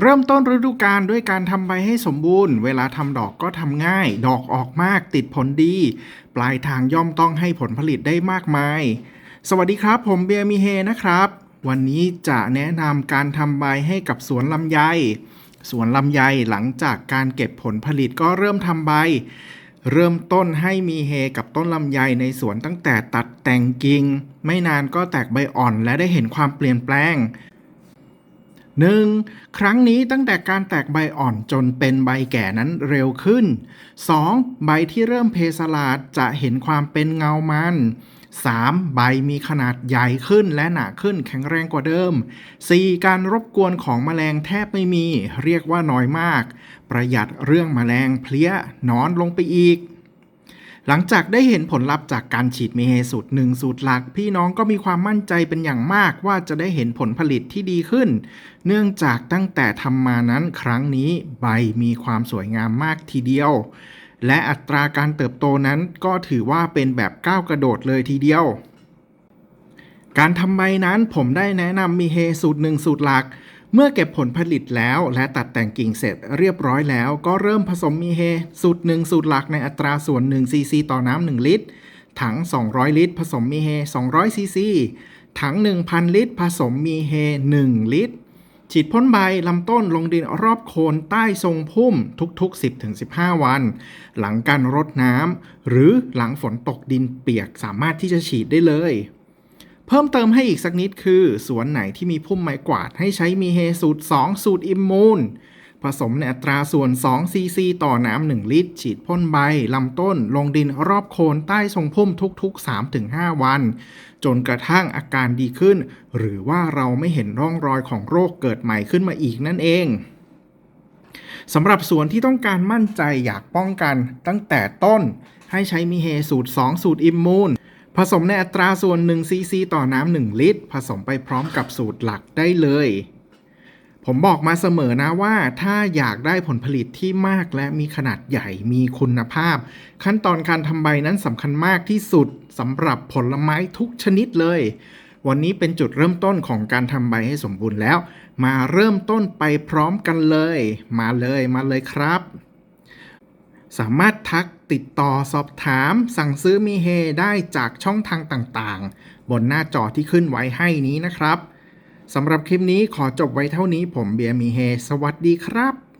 เริ่มต้นฤดูกาลด้วยการทำใบให้สมบูรณ์ เวลาทำดอกก็ทำง่าย ดอกออกมากติดผลดี ปลายทางย่อมต้องให้ผลผลิตได้มากมาย สวัสดีครับ ผมเบียร์มีเฮนะครับ วันนี้จะแนะนำการทำใบให้กับสวนลำไย สวนลำไยหลังจากการเก็บผลผลิตก็เริ่มทำใบ เริ่มต้นให้มีเฮกับต้นลำไยในสวนตั้งแต่ตัดแต่งกิ่งไม่นานก็แตกใบอ่อนและได้เห็นความเปลี่ยนแปลง 1. ครั้งนี้ตั้งแต่การแตกใบอ่อนจนเป็นใบแก่นั้นเร็วขึ้น 2. ใบที่เริ่มเพสลาดจะเห็นความเป็นเงามัน 3. ใบมีขนาดใหญ่ขึ้นและหนาขึ้นแข็งแรงกว่าเดิม 4. การรบกวนของแมลงแทบไม่มี เรียกว่าน้อยมาก ประหยัดเรื่องแมลงเพลี้ยนอนลงไปอีก หลังจากได้เห็นผลลัพธ์จากการฉีดเมเฮสูตรหนึ่งสูตรหลัก พี่น้องก็มีความมั่นใจเป็นอย่างมากว่าจะได้เห็นผลผลิตที่ดีขึ้น เนื่องจากตั้งแต่ทำมานั้นครั้งนี้ใบมีความสวยงามมากทีเดียว และอัตราการเติบโตนั้นก็ถือว่าเป็นแบบก้าวกระโดดเลยทีเดียว การทำใบนั้นผมได้แนะนำมีเฮสูตรหนึ่งสูตรหลัก เมื่อเก็บผลผลิตแล้วและตัดแต่งกิ่งเสร็จเรียบร้อยแล้ว ก็เริ่มผสมมีเฮ สูตรหนึ่งสูตรหลักในอัตราส่วน1ซีซีต่อน้ำ1ลิตร ถัง 200 ลิตร ผสมมีเฮ 200ซีซีถัง 1,000 ลิตร ผสมมีเฮ 1 ลิตร ฉีดพ่นใบลำต้นลงดินรอบโคนใต้ทรงพุ่มทุกๆ 10-15 วัน หลังการรดน้ำหรือหลังฝนตกดินเปียกสามารถที่จะฉีดได้เลย เพิ่มเติมให้อีกสักนิดคือสวนไหนที่มีพุ่มไม้กวาดให้ใช้มีเฮสูตร 2 สูตรอิมมูนผสมในอัตราส่วน 2 ซีซี ต่อน้ำ 1 ลิตร ฉีดพ่นใบ ลำต้น ลงดินรอบโคนใต้ทรงพุ่มทุก ๆ 3-5 วัน จนกระทั่งอาการดีขึ้น หรือว่าเราไม่เห็นร่องรอยของโรคเกิดใหม่ขึ้นมาอีกนั่นเองสำหรับสวนที่ต้องการมั่นใจอยากป้องกันตั้งแต่ต้นให้ใช้มีเฮสูตร 2 สูตรอิมมูน ผสมในอัตราส่วน1ซีซีต่อน้ำ1ลิตร ผสมไปพร้อมกับสูตรหลักได้เลย ผมบอกมาเสมอนะว่า ถ้าอยากได้ผลผลิตที่มากและมีขนาดใหญ่มีคุณภาพ ขั้นตอนการทำใบนั้นสำคัญมากที่สุดสำหรับผลไม้ทุกชนิดเลย วันนี้เป็นจุดเริ่มต้นของการทำใบให้สมบูรณ์แล้ว มาเริ่มต้นไปพร้อมกันเลย มาเลยมาเลยครับ สามารถทักติดต่อสอบถาม สั่งซื้อมีเฮได้จากช่องทางต่างๆ บนหน้าจอที่ขึ้นไว้ให้นี้นะครับสำหรับคลิปนี้ขอจบไว้เท่านี้ผมเบียร์มีเฮ สวัสดีครับ